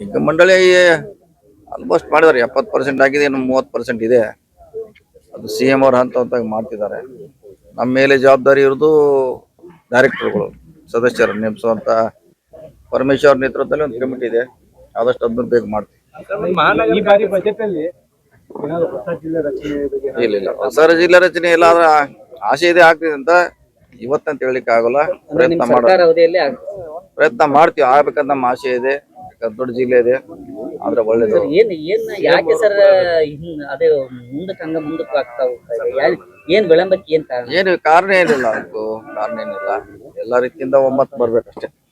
ಈಗ ಮಂಡಳಿ ಆಲ್ಮೋಸ್ಟ್ ಮಾಡಿದ್ದಾರೆ ಎಪ್ಪತ್ತು ಪರ್ಸೆಂಟ್ ಆಗಿದೆ ಇನ್ನು ಮೂವತ್ತು ಪರ್ಸೆಂಟ್ ಇದೆ. ಅದು ಸಿ ಎಂ ಅವ್ರ ಹಂತ ಹಂತಾಗಿ ಮಾಡ್ತಿದ್ದಾರೆ. ನಮ್ಮ ಮೇಲೆ ಜವಾಬ್ದಾರಿ ಇರೋದು ಡೈರೆಕ್ಟರ್ಗಳು ಸದಸ್ಯರು ನೇಮಿಸುವಂತ ಪರಮೇಶ್ವರ್ ನೇತೃತ್ವದಲ್ಲಿ ಒಂದು ಕಮಿಟಿ ಇದೆ. ಆದಷ್ಟು ಅದನ್ನ ಬೇಗ ಮಾಡ್ತೀವಿ. ಈ ಬಾರಿ ಬಜೆಟ್ ಅಲ್ಲಿ ಏನಾದ್ರು ಹೊಸ ಜಿಲ್ಲೆ ಬಗ್ಗೆ ಇಲ್ಲ ಇಲ್ಲ ಹೊಸ ಜಿಲ್ಲಾ ರಚನೆ ಇಲ್ಲ ಆದ್ರೆ ಆಸೆ ಇದೆ ಆಗ್ತಿದೆ ಅಂತ ಇವತ್ತಂತ ಹೇಳಲಿಕ್ಕೆ ಆಗೋಲ್ಲ. ಪ್ರಯತ್ನ ಮಾಡ ಸರ್ಕಾರ ಅವಧಿಯಲ್ಲಿ ಆಗ್- ಪ್ರಯತ್ನ ಮಾಡ್ತೀವಿ. ಆಗ್ಬೇಕಂತ ನಮ್ಮ ಆಸೆ ಇದೆ. ಯಾಕಂದ್ರೆ ದೊಡ್ಡ ಜಿಲ್ಲೆ ಇದೆ. ಆದ್ರೆ ಒಳ್ಳೇದು. ಏನ್ ಏನ್ ಯಾಕೆ ಸರ್ ಹಿಂಗ್ ಅದೇ. ಮುಂದಕ್ಕೆ ಹಂಗ ಮುಂದಕ್ಕೆ ಆಗ್ತಾ ಹೋಗ್ತಾ ಇದೆ? ಯಾ- ಏನ್ ವಿಳಂಬಕ್ಕೆ ಏನ್ ಕಾರಣ? ಏನು ಕಾರಣ ಏನಿಲ್ಲ ಅದಕ್ಕೂ ಕಾರಣ ಏನಿಲ್ಲ. ಎಲ್ಲ ರೀತಿಯಿಂದ ಒಮ್ಮತ್ತು ಬರ್ಬೇಕಷ್ಟೇ.